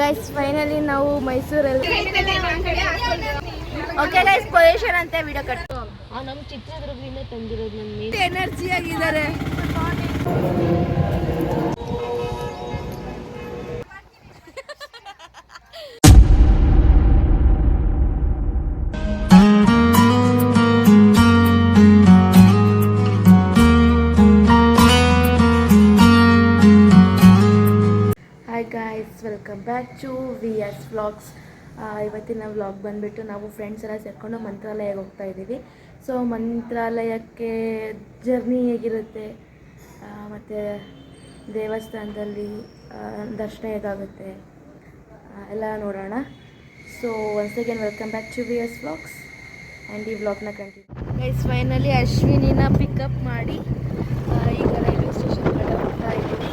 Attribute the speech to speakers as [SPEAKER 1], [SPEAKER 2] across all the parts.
[SPEAKER 1] Guys finally ನಾವು ಮೈಸೂರಲ್ಲಿ. Okay guys pollution ಅಂತ ವಿಡಿಯೋ ಕಟ್
[SPEAKER 2] ನಮ್ಮ ಚಿತ್ರದುರ್ಗದಿಂದ ತಂದಿರೋದು ನಮ್ಮ ಮೇನ್
[SPEAKER 1] ಎನರ್ಜಿ ಆಗಿದ್ದಾರೆ. ಟು ವಿ ಎಸ್ ವ್ಲಾಗ್ಸ್ ಇವತ್ತಿನ ವ್ಲಾಗ್ ಬಂದುಬಿಟ್ಟು ನಾವು ಫ್ರೆಂಡ್ಸ್ ಎಲ್ಲ ಸೇರಿಕೊಂಡು ಮಂತ್ರಾಲಯಕ್ಕೆ ಹೋಗ್ತಾ ಇದ್ದೀವಿ. ಸೊ ಮಂತ್ರಾಲಯಕ್ಕೆ ಜರ್ನಿ ಹೇಗಿರುತ್ತೆ? ಮತ್ತು ದೇವಸ್ಥಾನದಲ್ಲಿ ದರ್ಶನ ಹೇಗಾಗುತ್ತೆ? ಎಲ್ಲ ನೋಡೋಣ. So once again welcome back to V S vlogs and ಈ ವ್ಲಾಗ್ನ ಕಂಟಿನ್ಯೂ ಗೈಸ್ ಫೈನಲಿ ಅಶ್ವಿನಿನ ಪಿಕಪ್ ಮಾಡಿ ಈಗ ರೈಲ್ವೆ ಸ್ಟೇಷನ್ ಕಡೆ ಹೋಗ್ತಾ ಇದ್ದೀವಿ.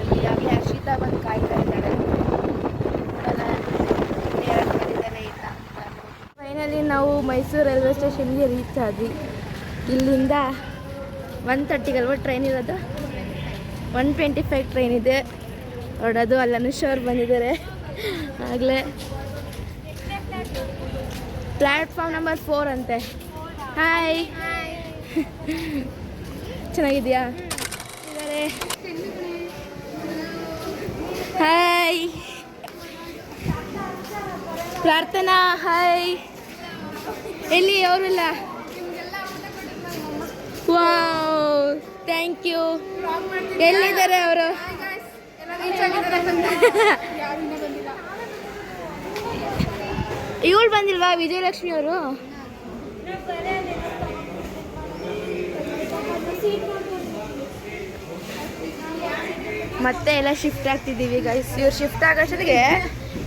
[SPEAKER 1] ಅಲ್ಲಿ ಆಗಲೇ ಹರ್ಷಿತಾ ಬಂದು ಕಾಯ್ತಾ ಇದ್ದಾಳೆ ಫೈನಲಿ ನಾವು ಮೈಸೂರು ರೈಲ್ವೆ ಸ್ಟೇಷನ್ಗೆ ರೀಚ್ ಆದ್ವಿ. ಇಲ್ಲಿಂದ ಒನ್ ತರ್ಟಿಗಲ್ವ ಟ್ರೈನ್ ಇರೋದು? ಒನ್ ಟ್ವೆಂಟಿ ಫೈವ್ ಟ್ರೈನ್ ಇದೆ. ಹೊಡೋದು ಅಲ್ಲಿ ಅನುಷ್ ಬಂದಿದ್ದಾರೆ. ಆಗಲೇ. ಪ್ಲ್ಯಾಟ್ಫಾರ್ಮ್ ನಂಬರ್ ಫೋರ್ ಅಂತೆ. ಹಾಯ್ ಚೆನ್ನಾಗಿದೆಯಾ ಹಾಯ್ ಪ್ರಾರ್ಥನಾ ಹಾಯ್ ಎಲ್ಲಿ ಅವರೆಲ್ಲ? ವಾವ್ ಥ್ಯಾಂಕ್ ಯು ಎಲ್ಲಿದ್ದಾರೆ ಅವರು? ಇವಳು ಬಂದಿಲ್ವಾ, ವಿಜಯಲಕ್ಷ್ಮಿ ಅವರು? ಮತ್ತೆ ಎಲ್ಲ ಶಿಫ್ಟ್ ಆಗ್ತಿದ್ದೀವಿ ಗೈಸ್ ಇವ್ರು ಶಿಫ್ಟ್ ಆಗೋಷ್ಟೊತ್ತಿಗೆ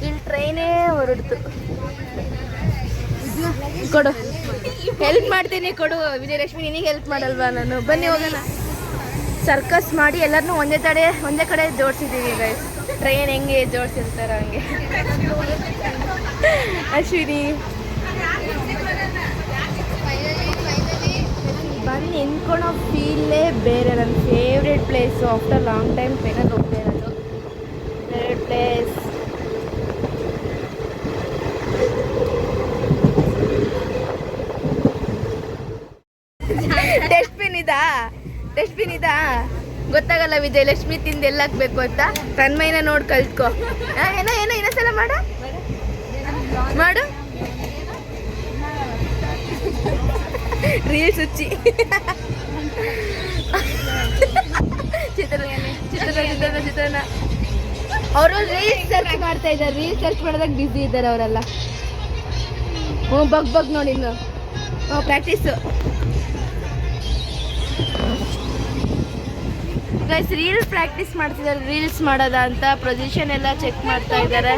[SPEAKER 1] ಇಲ್ಲಿ ಟ್ರೈನೇ ಹೊರಡ್ತು. ಕೊಡು. ಹೆಲ್ಪ್ ಮಾಡ್ತೀನಿ ಕೊಡು, ವಿಜಯಲಕ್ಷ್ಮಿ, ನಿನಗೆ ಹೆಲ್ಪ್ ಮಾಡಲ್ವಾ ನಾನು? ಬನ್ನಿ ಹೋಗೋಣ. ಸರ್ಕಸ್ ಮಾಡಿ ಎಲ್ಲರನ್ನೂ ಒಂದೇ ತಡೆ, ಒಂದೇ ಕಡೆ ಜೋಡಿಸಿದ್ದೀವಿ ಗೈಸ್ ಟ್ರೈನ್ ಹೆಂಗೆ ಜೋಡಿಸಿರ್ತಾರ ಹಂಗೆ. ಅಶ್ವಿನಿ. ಬನ್ನಿ ನಿಂತ್ಕೊಳೋ ಫೀಲೇ ಬೇರೆ. ನನ್ನ favourite place after long time ಟ್ರೈನಲ್ಲಿ ಹೋಗ್ತಾ ಇರೋದು ಫೇವ್ರೆಟ್ ಪ್ಲೇಸ್ ಡಸ್ಟ್ಬಿನ್ ಇದಾ ಡಸ್ಟ್ಬಿನ್ ಇದಾ ಗೊತ್ತಾಗಲ್ಲ ವಿಜಯಲಕ್ಷ್ಮಿ ತಿಂದು ಎಲ್ಲ ಹಾಕ್ಬೇಕು ಅಂತ ತನ್ಮೈನ ನೋಡಿ ಕಲ್ತ್ಕೊ. ಏನೋ ಏನೋ ಇನ್ನೊಂದ್ಸಲ ಮಾಡ. ಮಾಡು. ರೀಲ್ಸ್ ಹುಚ್ಚಿ. ಚಿತ್ರ ಚಿತ್ರ ಚಿತ್ರನ ಅವರು ಮಾಡ್ತಾ ಇದ್ದಾರೆ. ಇದ್ದಾರೆ ಅವರೆಲ್ಲ. ಹ್ಞೂ ಬಗ್ ಬಗ್ ನೋಡಿ ಇನ್ನು. ಗೈಸ್ ರೀಲ್ ಪ್ರಾಕ್ಟೀಸ್ ಮಾಡ್ತಿದ್ದಾರೆ ರೀಲ್ಸ್ ಮಾಡೋದ ಅಂತ ಪೊಸಿಷನ್ ಎಲ್ಲ ಚೆಕ್ ಮಾಡ್ತಾ ಇದ್ದಾರೆ.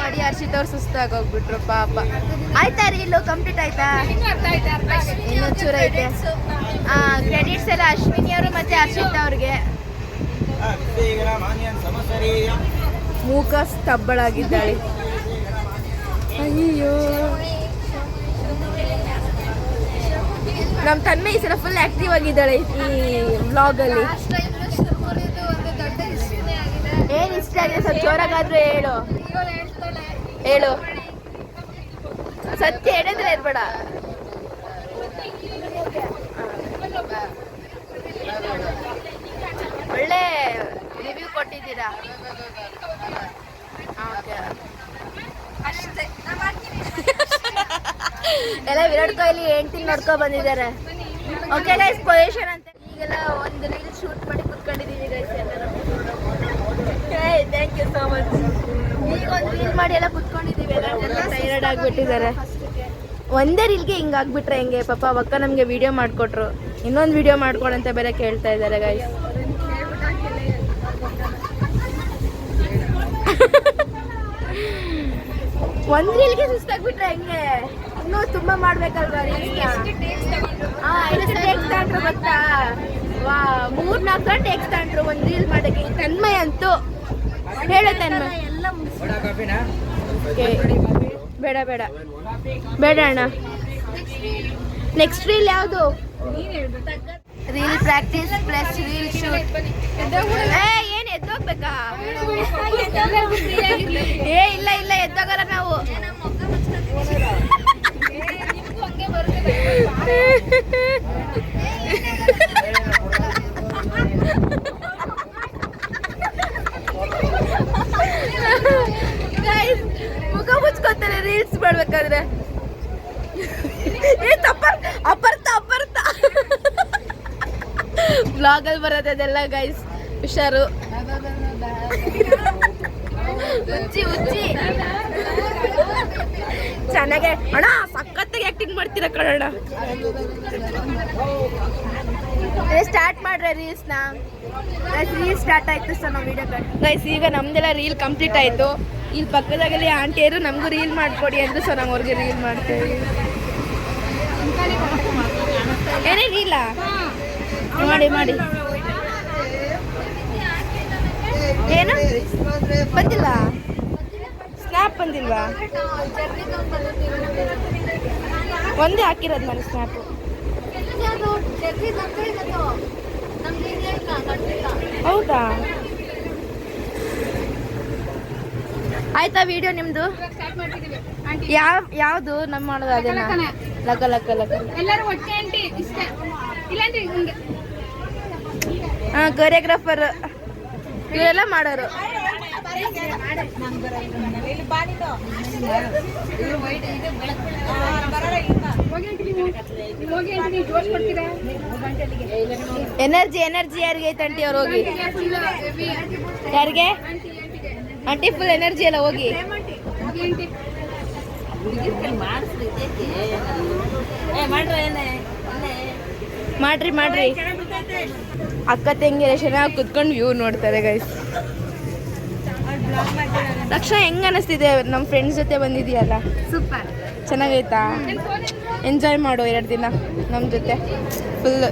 [SPEAKER 1] ಮಾಡಿ ಹರ್ಷಿತ್ ಅವ್ರು ಸುಸ್ತಾಗಿ ಹೋಗ್ಬಿಟ್ರು ಪಾಪ. ಆಯ್ತಾ ರೀಲು ಕಂಪ್ಲೀಟ್ ಆಯ್ತಾ? ಚೂರು ಚೂರ ಐತೆ ಕ್ರೆಡಿಟ್ಸ್ ಎಲ್ಲ ಅಶ್ವಿನಿ ಅವರು ಮತ್ತೆ ಹರ್ಷಿತ್ ಅವ್ರಿಗೆ. ಮೂಕ ಸ್ತಬ್ಬಳಾಗಿದ್ದಾಳೆ. ಅಯ್ಯೋ ನಮ್ಮ ತನ್ಮೆ ಈ ಸಲ ಫುಲ್ ಆಕ್ಟಿವ್ ಆಗಿದ್ದಾಳೆ ಈ ವ್ಲಾಗಲ್ಲಿ ಏನ್ ಇಷ್ಟ ಆಗಿದೆ ಸ್ವಲ್ಪ ಜೋರಾಗಾದ್ರೂ ಹೇಳು. ಹೇಳು. ಸತ್ಯ ಹೇಳಿದ್ರೆ ಇರ್ಬೇಡ ಒಳ್ಳೆ ರಿವ್ಯೂ ಕೊಟ್ಟಿದ್ದೀರಾ? ಓಕೆ ಎಲ್ಲ ವಿರಾಟ್ ಕೊಹ್ಲಿ ಎಂಟಿ ನೋಡ್ಕೊ ಬಂದಿದ್ದಾರೆ. ಓಕೆ ಗೈಸ್ ಪೊಸಿಷನ್ ಅಂತ. ಈಗೆಲ್ಲ ಒಂದು ರೀಲ್ ಶೂಟ್ ಮಾಡಿ ಕುತ್ಕೊಂಡಿದ್ದೀವಿ ಗೈಸ್ ಎಲ್ಲರೂ. ಥ್ಯಾಂಕ್ ಯು ಸೋ ಮಚ್ ಈಗ ಒಂದು ರೀಲ್ ಮಾಡಿ ಎಲ್ಲ ಕುತ್ಕೊಂಡಿದ್ದೀವಿ ಎಲ್ಲ ಟೈರ್ಡ್ ಆಗಿಬಿಟ್ಟಿದ್ದಾರೆ. ಒಂದೇ ರೀಲ್ಗೆ ಹಿಂಗೆ ಆಗ್ಬಿಟ್ರೆ ಹೆಂಗೆ? ಪಾಪ ಅಕ್ಕ ನಮಗೆ ವಿಡಿಯೋ ಮಾಡಿಕೊಟ್ರು. ಇನ್ನೊಂದು ವಿಡಿಯೋ ಮಾಡ್ಕೊಡಂತ ಬೇರೆ ಕೇಳ್ತಾ ಇದ್ದಾರೆ ಗೈಸ್ ಒಂದ್ ರೀಲ್ಗೆ ಸುಸ್ತಾಗ್ಬಿಟ್ರೆ ಹೆಂಗೆ? ಇನ್ನೂ ತುಂಬಾ ಮಾಡ್ಬೇಕಲ್ವಾ ತಗೊಂಡ್ರು ಗೊತ್ತಾ? ವಾ ಮೂರ್ ನಾಲ್ಕು ಗಂಟೆ ಟೇಕ್ಸ್ ತಗೊಂಡ್ರು ಒಂದ್ ರೀಲ್ ಮಾಡಕ್ಕೆ ತನ್ಮಯ ಅಂತೂ. ಹೇಳು ತನ್ಮಯ. ಬೇಡ ಬೇಡ. ಬೇಡ ಅಣ್ಣ. ನೆಕ್ಸ್ಟ್ ರೀಲ್ ಯಾವುದು? Reel practice plus reel shoot ಎದ್ದೋಗ್ಬೇಕಾ? ಏ ಇಲ್ಲ ಇಲ್ಲ ಎದ್ದೋಗಲ್ಲ ನಾವು. ಮುಖ ಮುಚ್ಕೋತಾರೆ ರೀಲ್ಸ್ ಮಾಡ್ಬೇಕಾದ್ರೆ. ಅಪರ್ತ ಅಪರ್ತ ಬ್ಲಾಗಲ್ಲಿ ಬರೋದೆಲ್ಲ ಗೈಸ್ ಹುಷಾರು. ಚೆನ್ನಾಗೆ. ಅಣ್ಣ ಸಖತ್ತಾಗಿ ಆಕ್ಟಿಂಗ್ ಮಾಡ್ತೀರ ಕಣಣ್ಣ. ಸ್ಟಾರ್ಟ್ ಮಾಡ್ರೆ ರೀಲ್ಸ್ನ ರೀಲ್ ಸ್ಟಾರ್ಟ್ ಆಯ್ತು ಸರ್ ನಾವು ವಿಡಿಯೋ ಗೈಸ್ ಈಗ ನಮ್ದೆಲ್ಲ ರೀಲ್ ಕಂಪ್ಲೀಟ್ ಆಯ್ತು. ಇಲ್ಲಿ ಪಕ್ಕದಾಗಲಿ ಆಂಟಿಯರು ನಮಗೂ ರೀಲ್ ಮಾಡ್ಕೊಡಿ ಅಂದ್ರು ಸೊ ನಾವು ಅವ್ರಿಗೆ ರೀಲ್ ಮಾಡ್ತೇವೆ. ಏನೇನಿಲ್ಲ ರೀಲ ಮಾಡಿ ಮಾಡಿ. ಏನು? ಬಂದಿಲ್ಲ? ಸ್ನ್ಯಾಪ್ ಬಂದಿಲ್ವಾ? ಒಂದೇ ಹಾಕಿರೋದು ನಾನು ಸ್ನ್ಯಾಪು ಹೌದಾ? ಆಯ್ತಾ ವಿಡಿಯೋ ನಿಮ್ದು? ಯಾವ ಯಾವುದು? ನಮ್ಮ ಮಾಡೋದು ಅದೇನಾ? ಲಕ ಲಕ ಲಕ
[SPEAKER 3] ಎಲ್ಲರೂ ಇಷ್ಟ. ಇಲ್ಲಾಂದ್ರೆ ಹಿಂಗೆ.
[SPEAKER 1] ಹಾ ಕೊರಿಯೋಗ್ರಾಫರ್ ಇವರೆಲ್ಲ ಮಾಡೋರು. ಎನರ್ಜಿ ಎನರ್ಜಿ ಯಾರಿಗೆ ಐತೆ ಆಂಟಿ ಅವ್ರು ಹೋಗಿ? ಯಾರಿಗೆ? ಅಂಟಿ ಫುಲ್ ಎನರ್ಜಿ ಎಲ್ಲ ಹೋಗಿ. ಮಾಡ್ರಿ. ಮಾಡ್ರಿ. ಅಕ್ಕ ತಂಗಿರ ಚೆನ್ನಾಗಿ ಕುತ್ಕೊಂಡು ವ್ಯೂ ನೋಡ್ತಾರೆ ಗೈಸ್ ತಕ್ಷಣ ಹೆಂಗ ಅನಿಸ್ತಿದೆ? ನಮ್ಮ ಫ್ರೆಂಡ್ಸ್ ಜೊತೆ ಬಂದಿದೆಯಲ್ಲ
[SPEAKER 3] ಸೂಪರ್.
[SPEAKER 1] ಚೆನ್ನಾಗೈತಾ? ಎಂಜಾಯ್ ಮಾಡು ಎರಡು ದಿನ ನಮ್ಮ ಜೊತೆ. ಫುಲ್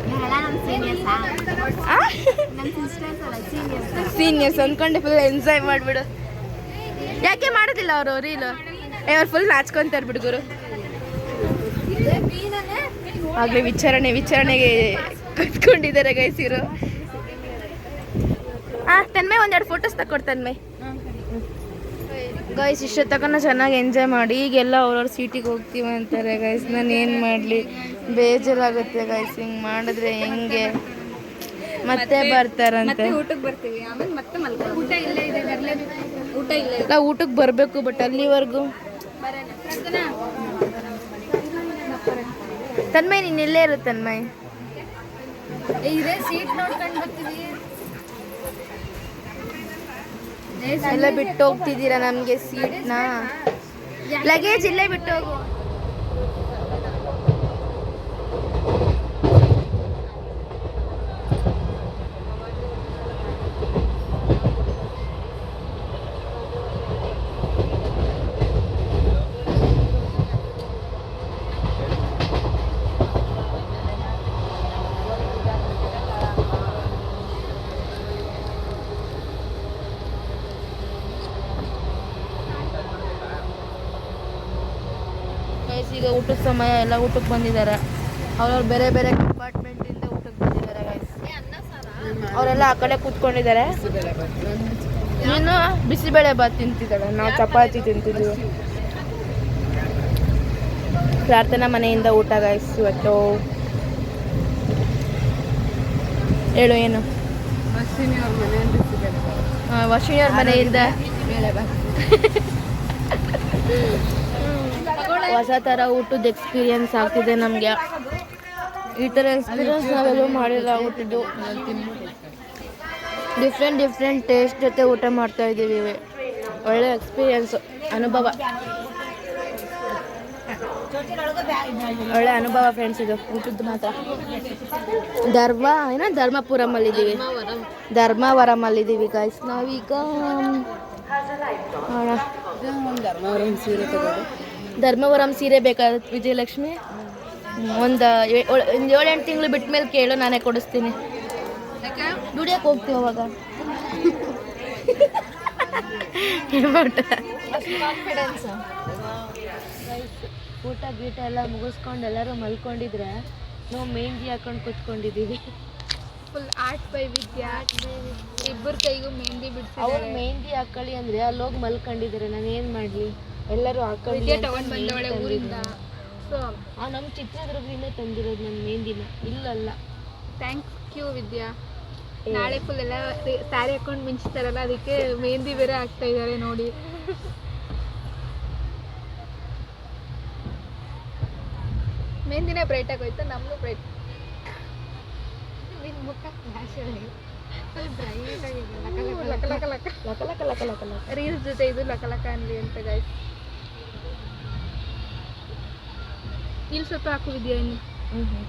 [SPEAKER 1] ಸೀನಿಯರ್ಸ್ ಅಂದ್ಕೊಂಡು ಫುಲ್ ಎಂಜಾಯ್ ಮಾಡಿಬಿಡು. ಯಾಕೆ ಮಾಡೋದಿಲ್ಲ ಅವರು ರೀಲು ಅವ್ರು ಫುಲ್ ನಾಚ್ಕೊಂತಾರೆ ಬಿಡುಗರು ಆಗಲೇ ವಿಚಾರಣೆ ವಿಚಾರಣೆಗೆ ಕುತ್ಕೊಂಡಿದ್ದಾರೆ ಗೈಸಿರು ಆ ತನ್ಮೆ ಒಂದೆರಡು ಫೋಟೋಸ್ ತಕ್ಕೊಡ್ ತನ್ಮೆ ಗೈಸ್ ಇಷ್ಟ ತಕನ ಚೆನ್ನಾಗಿ ಎಂಜಾಯ್ ಮಾಡಿ ಈಗೆಲ್ಲ ಅವ್ರವ್ರ ಸೀಟಿಗೆ ಹೋಗ್ತೀವಿ ಅಂತಾರೆ ಗೈಸ್ ನಾನು ಏನು ಮಾಡಲಿ? ಬೇಜಾರಾಗುತ್ತೆ ಗೈಸ್ ಹಿಂಗೆ ಮಾಡಿದ್ರೆ ಹೆಂಗೆ? ಮತ್ತೆ ಬರ್ತಾರಂತೆ.
[SPEAKER 3] ಊಟಕ್ಕೆ ಬರ್ತೀವಿ. ಆಮೇಲೆ ಮತ್ತೆ ಮಲ್ಕೊ ಊಟ ಇಲ್ಲೇ ಇದೆ ಬರಲೇಬೇಕು ಊಟ ಇಲ್ಲೇ
[SPEAKER 1] ಇಲ್ಲ ಊಟಕ್ಕೆ ಬರಬೇಕು ಬಟ್ ಅಲ್ಲಿವರೆಗೂ.
[SPEAKER 3] ಬರೋಣ.
[SPEAKER 1] ತನ್ಮಯ್ ನೀನು ಇಲ್ಲೇ ಇರುತ್ತೆ ತನ್ಮಯ್.
[SPEAKER 3] ಇದೇ ಸೀಟ್ ನೋಡ್ಕೊಂಡು ಬರ್ತೀವಿ.
[SPEAKER 1] ಎಲ್ಲ ಬಿಟ್ಟು ಹೋಗ್ತಿದ್ದೀರಾ ನಮಗೆ ಸೀಟ್ನ ಲಗೇಜ್ ಇಲ್ಲೇ ಬಿಟ್ಟು ಹೋಗು. ಗೈಸ್ ಈಗ ಊಟದ ಸಮಯ, ಎಲ್ಲ ಊಟಕ್ಕೆ ಬಂದಿದ್ದಾರೆ. ಅವ್ರವ್ರು ಬೇರೆ ಬೇರೆ ಕಂಪಾರ್ಟ್ಮೆಂಟಿಂದ ಊಟಕ್ಕೆ ಬಂದಿದ್ದಾರೆ ಅವರೆಲ್ಲ ಆ ಕಡೆ ಕೂತ್ಕೊಂಡಿದ್ದಾರೆ. ನೀನು ಬಿಸಿಬೇಳೆ ಬಾತ್ ತಿಂತಿದ್ದಾಳೆ, ನಾವು ಚಪಾತಿ ತಿಂತಿದ್ದೀವಿ ಪ್ರಾರ್ಥನಾ ಮನೆಯಿಂದ ಊಟ ಗೈಸ್ ಇವತ್ತು. ಹೇಳು, ಏನು? ವಶಿನಿಯವ್ರ ಮನೆಯಿಂದ. ಹೊಸ ಥರ ಊಟದ ಎಕ್ಸ್ಪೀರಿಯನ್ಸ್ ಆಗ್ತಿದೆ ನಮಗೆ. ಈ ಥರ ಎಕ್ಸ್ಪೀರಿಯನ್ಸ್ ನಾವೆಲ್ಲೂ ಮಾಡಿಲ್ಲ ಊಟದ್ದು ಡಿಫ್ರೆಂಟ್ ಡಿಫ್ರೆಂಟ್ ಟೇಸ್ಟ್ ಜೊತೆ ಊಟ ಮಾಡ್ತಾ ಇದ್ದೀವಿ ಒಳ್ಳೆ ಎಕ್ಸ್ಪೀರಿಯನ್ಸ್ ಅನುಭವ. ಒಳ್ಳೆ ಅನುಭವ ಫ್ರೆಂಡ್ಸ್ ಇದು, ಊಟದ್ದು ಮಾತ್ರ. ಧರ್ಮ, ಏನೋ ಧರ್ಮಪುರಮಲ್ಲಿದ್ದೀವಿ. ಧರ್ಮವರಮಲ್ಲಿದ್ದೀವಿ ಗಾಯ್ಸ್ ನಾವೀಗ ನೋಡೋಣ ಧರ್ಮವರಂ ಸೀರೆ ಬೇಕಾಗುತ್ತೆ ವಿಜಯಲಕ್ಷ್ಮಿ. ಒಂದು ಒಂದು ಏಳೆಂಟು ತಿಂಗಳು ಬಿಟ್ಟ ಮೇಲೆ ಕೇಳು ನಾನೇ ಕೊಡಿಸ್ತೀನಿ. ದುಡಿಯೋಕೆ ಹೋಗ್ತೀವಿ ಅವಾಗ? ಊಟ ಗೀಟ ಎಲ್ಲ ಮುಗಿಸ್ಕೊಂಡು ಎಲ್ಲರೂ ಮಲ್ಕೊಂಡಿದ್ರೆ ನಾವು ಮೆಹಂದಿ ಹಾಕೊಂಡು ಕೂತ್ಕೊಂಡಿದ್ದೀವಿ.
[SPEAKER 3] Full art by Vidya. ಇಬ್ಬರ ಕೈಗೂ ಮೆಹಂದಿ
[SPEAKER 1] ಅವ್ರು
[SPEAKER 3] ಬಿಡಿಸಿದ್ದಾರೆ
[SPEAKER 1] ಮೆಹಂದಿ ಹಾಕೊಳ್ಳಿ ಅಂದರೆ ಅಲ್ಲೋಗಿ ಹೋಗಿ ಮಲ್ಕೊಂಡಿದ್ದಾರೆ ನಾನು ಏನು ಮಾಡಲಿ? ಎಲ್ಲರೂ ಹಾಕೊಂಡು
[SPEAKER 3] ತಗೊಂಡ್ ಬಂದವಳೆ ಊರಿಂದ. ಸೊ
[SPEAKER 1] ನಮ್ಮ ಚಿತ್ರದುರ್ಗದಿಂದ ತಂದಿರೋದು ನನ್ನ ಮೆಹಂದಿನ ಇಲ್ಲಲ್ಲ.
[SPEAKER 3] Thank you Vidya. ನಾಳೆ ಫುಲ್ ಎಲ್ಲ ಸ್ಯಾರಿ ಹಾಕೊಂಡು ಮಿಂಚ್ತಾರಲ್ಲ ಅದಕ್ಕೆ ಮೆಹಂದಿ ಬೇರೆ ಹಾಕ್ತಾ ಇದ್ದಾರೆ ನೋಡಿ. ಮೆಹಂದಿನೇ ಬ್ರೈಟ್ ಆಗೋಯ್ತು ನಮ್ಮದು ಬ್ರೈಟ್ ನಿನ್ನ ಮುಖ ಫ್ಲಾಶ್ ಬ್ರೈಟ್ ಆಗಿದೆ ಲಕ ಲಕ ಲಕ.
[SPEAKER 1] ಲಕ ಲಕ ಲಕ ಲಕ ಲಕ.
[SPEAKER 3] ರೀಲ್ಸ್ ಜೊತೆ ಇದು ಲಕ ಲಕ ಅನ್ಲಿ ಅಂತ ಗಾಯ್ಸ್ Більше так
[SPEAKER 1] відійні. Угу.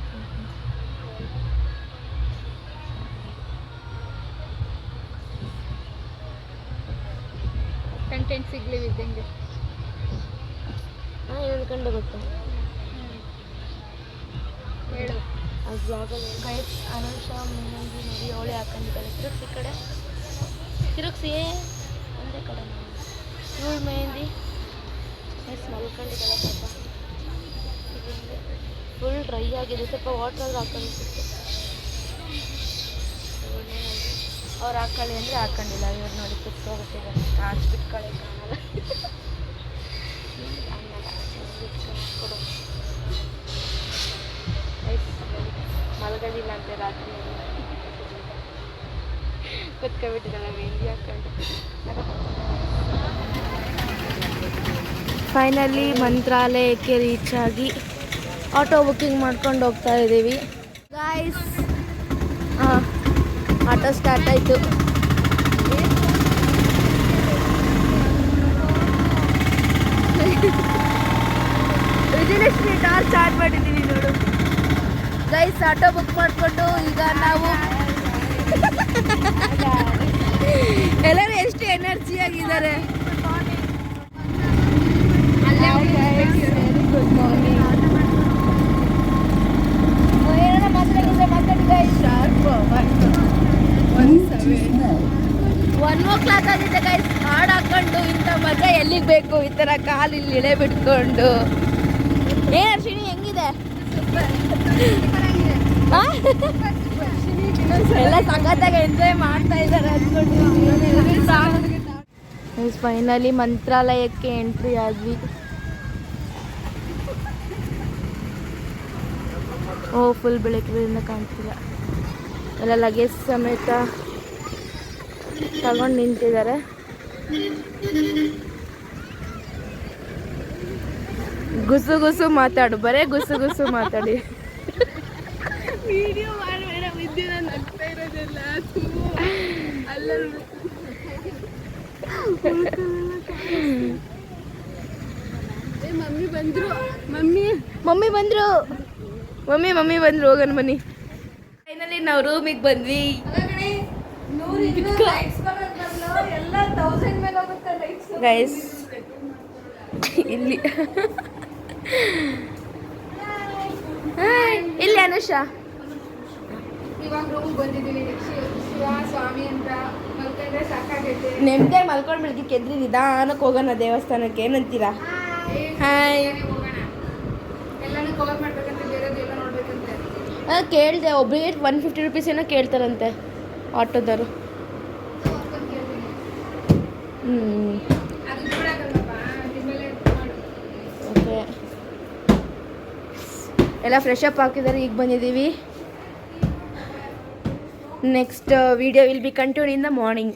[SPEAKER 3] ಕಂಟೆಂಟ್ ಸಿಗ್ಲಿವಿದ್ದಂಗೆ
[SPEAKER 1] ಹಾಂ ಏನು ಕಂಡು ಗೊತ್ತು
[SPEAKER 3] ಹೇಳು
[SPEAKER 1] ಆ ಬ್ಲಾಗಲ್ಲಿ ಗೈಡ್ಸ್ ಅನುಷ ಮುಂದೊಂದು ನೋಡಿ ಅವಳೆ ಹಾಕೊಂಡಿದ್ದಾಳೆ ತಿರುಗಿಸಿ ಕಡೆ ತಿರುಗಿಸಿ ಒಂದೇ ಕಡೆ ಇವಳು ಮೆಹಂದಿ ಎಸ್ ಮಲ್ಕೊಂಡಿದ್ದಾಳೆ ಫುಲ್ ಡ್ರೈ ಆಗಿದೆ. ಸ್ವಲ್ಪ ವಾಟ್ರಲ್ಲಿ ಹಾಕೊಂಡಿತ್ತು ಅವ್ರು ಹಾಕೊಳ್ಳಿ ಅಂದರೆ ಹಾಕೊಂಡಿಲ್ಲ. ಇವ್ರು ನೋಡಿ ಕಿತ್ತೋಗ್ಬಿಟ್ಟಿದ್ದಾರೆ ಕಾಸು ಬಿಟ್ಕೊಳ್ಳಿ ಕಾಣಲ್ಲ ಮಲಗೋದಿಲ್ಲ ಅಂತೆ ರಾತ್ರಿ. ಕುತ್ಕೊಬಿಟ್ಟಿದ್ದಾಳೆ ಮೆಹಂದಿ ಹಾಕೊಂಡು. ಫೈನಲಿ ಮಂತ್ರಾಲಯಕ್ಕೆ ರೀಚ್ ಆಗಿ. ಆಟೋ ಬುಕ್ಕಿಂಗ್ ಮಾಡ್ಕೊಂಡು ಹೋಗ್ತಾ ಇದ್ದೀವಿ. ಗಾಯ್ಸ್ ಹಾಂ ಆಟೋ ಸ್ಟಾರ್ಟ್ ಆಯಿತು. ವಿಜಯಲಕ್ಷ್ಮಿ ಕಾರ್ ಸ್ಟಾರ್ಟ್ ಮಾಡಿದ್ದೀವಿ ನೋಡು. ಗೈಸ್ ಆಟೋ ಬುಕ್ ಮಾಡಿಕೊಂಡು ಈಗ ನಾವು ಎಲ್ಲರೂ ಎಷ್ಟು ಎನರ್ಜಿ ಆಗಿದ್ದಾರೆ ಗುಡ್ ಮಾರ್ನಿಂಗ್ ಏನಾರ ಮಾತಾಡಿದ್ರೆ ಮಾತಾಡಿ ಗೈಸ್ ಒನ್ ಓ ಕ್ಲಾಕ್ ಆಗಿದೆ ಗೈಸ್ ಹಾಡು ಹಾಕೊಂಡು ಇಂಥ ಮಜಾ ಎಲ್ಲಿಗೆ ಬೇಕು? ಈ ಥರ ಕಾಲು ಇಲ್ಲಿ ಇಳೆ ಬಿಟ್ಕೊಂಡು. ಏ, ಅರ್ಶಿಣಿ, ಹೆಂಗಿದೆ? ಎಲ್ಲ ಸಖತ್ತಾಗಿ ಎಂಜಾಯ್ ಮಾಡ್ತಾ ಇದ್ದಾರೆ ಅಂದ್ಕೊಂಡು ಫೈನಲಿ ಮಂತ್ರಾಲಯಕ್ಕೆ ಎಂಟ್ರಿ ಆದ್ವಿ. ಓ ಫುಲ್ ಬೆಳಕಿನಿಂದ ಕಾಣ್ತಿಲ್ಲ ಎಲ್ಲ ಲಗೇಜ್ ಸಮೇತ ತಗೊಂಡು ನಿಂತಿದ್ದಾರೆ. ಗುಸು ಗುಸು ಮಾತಾಡು ಬರೇ ಗುಸು ಗುಸು ಮಾತಾಡಿ.
[SPEAKER 3] ವಿಡಿಯೋ ಮಾಡಬೇಡ ವಿದ್ಯೆ ನಗ್ತಾ ಇರೋದಿಲ್ಲ ಅಲ್ಲ ಮಮ್ಮಿ ಬಂದ್ರು ಮಮ್ಮಿ.
[SPEAKER 2] ಮಮ್ಮಿ ಬಂದ್ರು ಮಮ್ಮಿ ಮಮ್ಮಿ ಬಂದ್ರು ಹೋಗೋಣ ಬನ್ನಿ. ಫೈನಲಿ ನಾವು ರೂಮಿಗೆ ಬಂದ್ವಿ. ಗೈಸ್ ಇಲ್ಲಿ. ಇಲ್ಲಿ ಅನುಷಾ.
[SPEAKER 3] ಇವಾಗ ರೂಮ್ ಬಂದಿದ್ದೀವಿ ಶಿವ ಶಿವ ಸ್ವಾಮಿ ಅಂತ ಮಲ್ಕೊಂಡ್ರೆ ಸಾಕಾಗೈತೆ.
[SPEAKER 2] ನೆಮ್ಮದಿ ಮಲ್ಕೊಂಡು ಬೆಳಗ್ಗೆ ಕೆದ್ರಿ ನಿಧಾನಕ್ಕೆ ಹೋಗೋಣ ದೇವಸ್ಥಾನಕ್ಕೆ ಏನಂತೀರಾ? ಹಾಯ್
[SPEAKER 3] ಹೋಗೋಣ. ಎಲ್ಲಾನು ಕವರ್
[SPEAKER 2] ಆ, ಕೇಳಿದೆ ಒಬ್ಬರಿಗೆ ಒನ್ ಫಿಫ್ಟಿ ರುಪೀಸ್ ಏನೋ ಕೇಳ್ತಾರಂತೆ ಆಟೋದವರು. ಹ್ಞೂ ಓಕೆ. ಎಲ್ಲ ಫ್ರೆಶ್ ಅಪ್ ಹಾಕಿದ್ದಾರೆ, ಈಗ ಬಂದಿದ್ದೀವಿ. Next video will be continue in the morning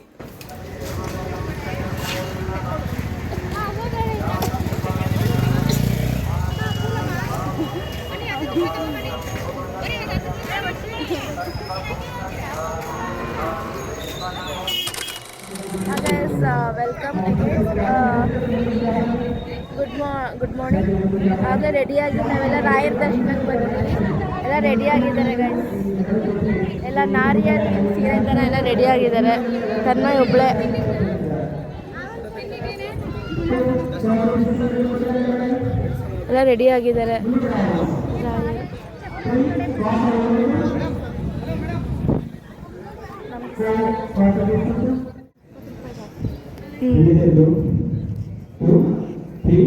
[SPEAKER 2] welcome good ಮಾ ಗುಡ್ ಮಾರ್ನಿಂಗ್ ಆಗಲೇ ರೆಡಿಯಾಗಿ ನಾವೆಲ್ಲ ರಾಯರ ದರ್ಶನಕ್ಕೆ ಬಂದಿದ್ದೀವಿ ಎಲ್ಲ ರೆಡಿಯಾಗಿದ್ದಾರೆ ಗೈಸ್ ಎಲ್ಲ ನಾರಿಯರು ಸೀರೆ ಥರ ಎಲ್ಲ ರೆಡಿಯಾಗಿದ್ದಾರೆ ತನ್ನ ಒಬ್ಬಳೆ ಎಲ್ಲ ರೆಡಿಯಾಗಿದ್ದಾರೆ ಹಿಡಿದು
[SPEAKER 1] ಈ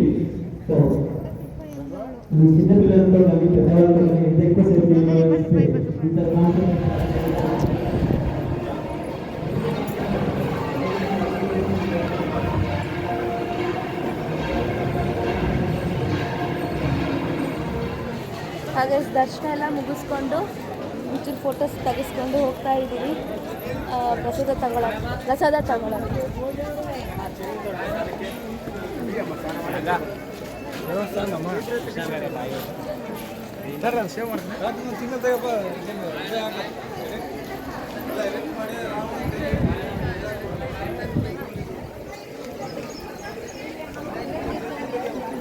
[SPEAKER 1] ದರ್ಶನ ಎಲ್ಲ ಮುಗಿಸ್ಕೊಂಡು ಒಂಚೂರು ಫೋಟೋಸ್ ತೆಗೆಸ್ಕೊಂಡು ಹೋಗ್ತಾ ಇದ್ದೀವಿ. ಪ್ರಸಾದ ತಗೊಳ ಪ್ರಸಾದ ತಗೊಳ್ಳೋಣ.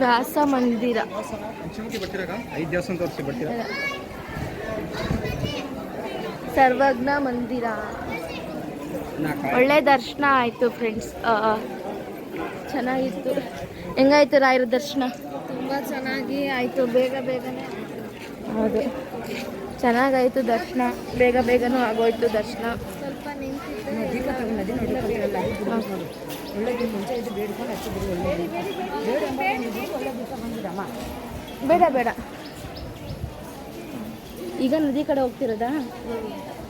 [SPEAKER 1] ವ್ಯಾಸ ಮಂದಿರ.
[SPEAKER 4] ಐದು ದಿವಸ ತೋರಿಸಿ ಬರ್ತೀರಾ?
[SPEAKER 1] ಸರ್ವಜ್ಞ ಮಂದಿರ. ಒಳ್ಳೆ ದರ್ಶನ ಆಯಿತು ಫ್ರೆಂಡ್ಸ್ ಚೆನ್ನಾಗಿತ್ತು. ಹೆಂಗಾಯ್ತು ರಾಯರ ದರ್ಶನ?
[SPEAKER 3] ತುಂಬ ಚೆನ್ನಾಗಿ ಆಯಿತು ಬೇಗ ಬೇಗನೆ
[SPEAKER 1] ಹೌದು. ಚೆನ್ನಾಗಾಯಿತು ದರ್ಶನ. ಬೇಗ ಬೇಗನೂ ಆಗೋಯ್ತು ದರ್ಶನ.
[SPEAKER 3] ಸ್ವಲ್ಪ ನಿಂತಿದ್ದೆ.
[SPEAKER 1] ಬೇಡ ಬೇಡ. ಈಗ ನದಿ ಕಡೆ ಹೋಗ್ತಿರೋದಾ?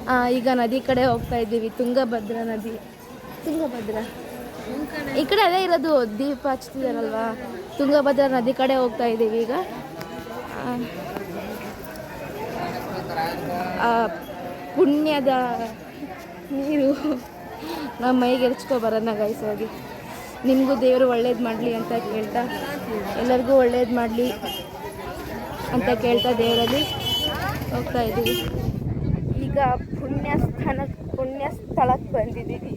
[SPEAKER 1] ಹಾಂ ಈಗ ನದಿ ಕಡೆ ಹೋಗ್ತಾ ಇದ್ದೀವಿ, ತುಂಗಭದ್ರಾ ನದಿ. ತುಂಗಭದ್ರಾ? ಈ ಕಡೆ ಅದೇ ಇರೋದು, ದೀಪ ಹಚ್ತಿದಾರಲ್ವಾ? ತುಂಗಭದ್ರಾ ನದಿ ಕಡೆ ಹೋಗ್ತಾ ಇದ್ದೀವಿ ಈಗ. ಪುಣ್ಯದ ನೀರು ನಮ್ಮ ಮೈಗೆ ಎರ್ಚ್ಕೋ ಬರೋಣ ಗೈಸ್ ನಿಮಗೂ ದೇವರು ಒಳ್ಳೇದು ಮಾಡಲಿ ಅಂತ ಕೇಳ್ತಾ. ಎಲ್ಲರಿಗೂ ಒಳ್ಳೇದು ಮಾಡಲಿ ಅಂತ ಕೇಳ್ತಾ ದೇವರಲ್ಲಿ. ಹೋಗ್ತಾ ಇದ್ದೀವಿ. ಈಗ ಪುಣ್ಯ ಸ್ಥಾನ ಪುಣ್ಯ ಸ್ಥಳಕ್ಕೆ ಬಂದಿದ್ದೀವಿ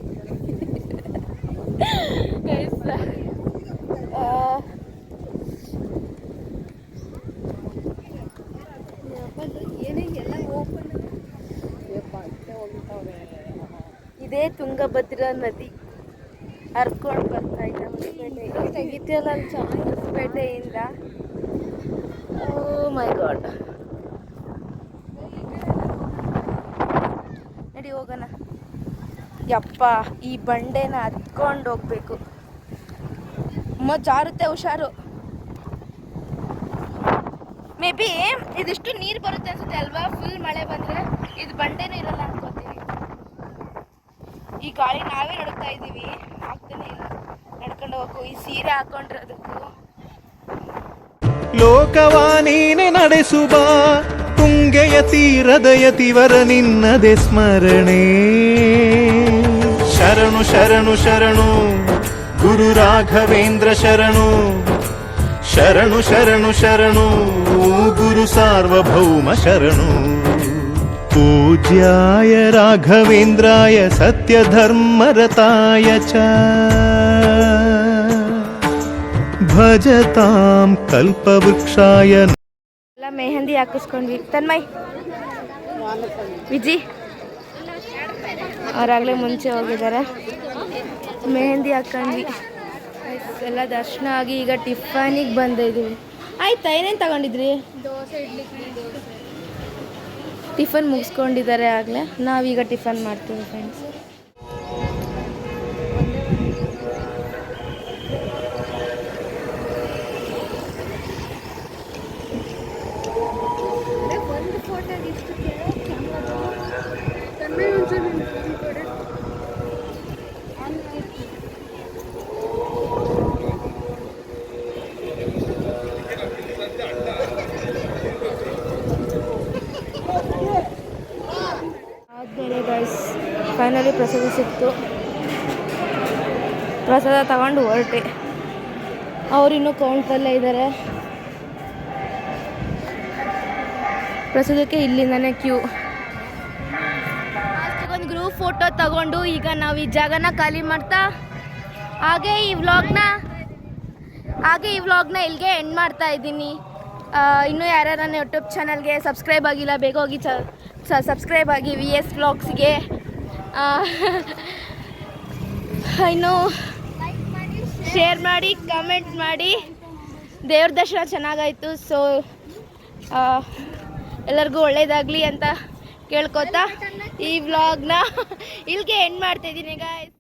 [SPEAKER 3] ಓಪನ್
[SPEAKER 1] ಇದೇ ತುಂಗಭದ್ರಾ ನದಿ. ಹರ್ಕೊಂಡು ಬರ್ತಾ ಇದ್ದ ಹೊಸಪೇಟೆ ತೆಗಿತಿಯಲ್ಲ ಹೊಸಪೇಟೆಯಿಂದ ಓ ಮೈ ಗಾಡ್ ನಡಿ ಹೋಗೋಣ ಯಪ್ಪ, ಈ ಬಂಡೆನ ಹತ್ಕೊಂಡು ಹೋಗ್ಬೇಕು. ಅಮ್ಮ, ಜಾರುತ್ತೆ, ಹುಷಾರು. ಮೇ ಬಿ ಇದಿಷ್ಟು ನೀರು ಬರುತ್ತೆ ಅನ್ಸುತ್ತೆ ಅಲ್ವಾ? ಫುಲ್ ಮಳೆ ಬಂದ್ರೆ ಇದು ಬಂಡೆನೂ ಇರಲ್ಲ ಅನ್ಕೋತೀವಿ ಈ ಗಾಳಿ ನಾವೇ ನಡುತ್ತಾ ಇದ್ದೀವಿ. ಆಗ್ತಾನೆ ಇಲ್ಲ. ನಡ್ಕೊಂಡು ಹೋಗು. ಈ ಸೀರೆ ಹಾಕೊಂಡಿರೋದಕ್ಕೂ.
[SPEAKER 5] ಲೋಕವಾನೀನೆ ನಡೆಸುವ ತುಂಗೆಯ ತೀರದ ಯತಿವರ ನಿನ್ನದೆ ಸ್ಮರಣೆ. శరణు శరణు శరణు. గురు రాఘవేంద్ర శరణు. శరణు శరణు శరణు. గురు సార్వభౌమ శరణు. పూజ్యాయ రాఘవేంద్రాయ సత్యధర్మరతాయ చ. భజతాం
[SPEAKER 1] కల్పవృక్షాయ. మెహందీ ಹಾಕಿಸ್ಕೊಂಡ್ವಿ ತನ್ಮಯ್ ವಿಜಿ ಅವರಾಗಲೇ ಮುಂಚೆ ಹೋಗಿದ್ದಾರೆ. ಮೆಹಂದಿ ಹಾಕೊಂಡ್ವಿ. ಎಲ್ಲ ದರ್ಶನ ಆಗಿ ಈಗ ಟಿಫನಿಗೆ ಬಂದಿದ್ದೀವಿ. ಆಯ್ತಾ ಏನೇನು ತಗೊಂಡಿದ್ರಿ?
[SPEAKER 3] ದೋಸೆ ಇಡ್ಲಿ ದೋಸೆ.
[SPEAKER 1] ಟಿಫನ್ ಮುಗಿಸ್ಕೊಂಡಿದ್ದಾರೆ ಆಗಲೇ. ನಾವೀಗ ಟಿಫನ್ ಮಾಡ್ತೀವಿ ಫ್ರೆಂಡ್ಸ್ ಫೈನಲಿ ಪ್ರಸಾದ ಸಿಕ್ತು. ಪ್ರಸಾದ ತಗೊಂಡು ಹೊರಟೆ. ಅವರಿನ್ನೂ ಕೌಂಟ್ರಲ್ಲೇ ಇದ್ದಾರೆ ಪ್ರಸಾದಕ್ಕೆ ಇಲ್ಲಿಂದನೇ ಕ್ಯೂ ಒಂದು ಗ್ರೂಪ್ ಫೋಟೋ ತಗೊಂಡು ಈಗ ನಾವು ಈ ಜಾಗನ ಖಾಲಿ ಮಾಡ್ತಾ, ಹಾಗೆ ಈ ವ್ಲಾಗ್ನ ಹಾಗೆ ಈ ವ್ಲಾಗ್ನ ಇಲ್ಲಿಗೆ ಎಂಡ್ ಮಾಡ್ತಾ ಇದ್ದೀನಿ. ಇನ್ನೂ ಯಾರ್ಯಾರು ನನ್ನ ಯೂಟ್ಯೂಬ್ ಚಾನಲ್ಗೆ ಸಬ್ಸ್ಕ್ರೈಬ್ ಆಗಿಲ್ಲ, ಬೇಗ ಹೋಗಿ ಸಬ್ಸ್ಕ್ರೈಬ್ ಆಗಿ ವಿ ಎಸ್ ವ್ಲಾಗ್ಸ್ಗೆ ಇನ್ನು ಶೇರ್ ಮಾಡಿ ಕಮೆಂಟ್ ಮಾಡಿ. ದೇವ್ರ ದರ್ಶನ ಚೆನ್ನಾಗಾಯಿತು ಸೊ ಎಲ್ಲರಿಗೂ ಒಳ್ಳೇದಾಗಲಿ ಅಂತ ಕೇಳ್ಕೊತಾ ಈ ವ್ಲಾಗ್ನ ಇಲ್ಲಿಗೆ ಎಂಡ್ ಮಾಡ್ತಾಯಿದ್ದೀನಿ ಗಾಯ್ಸ್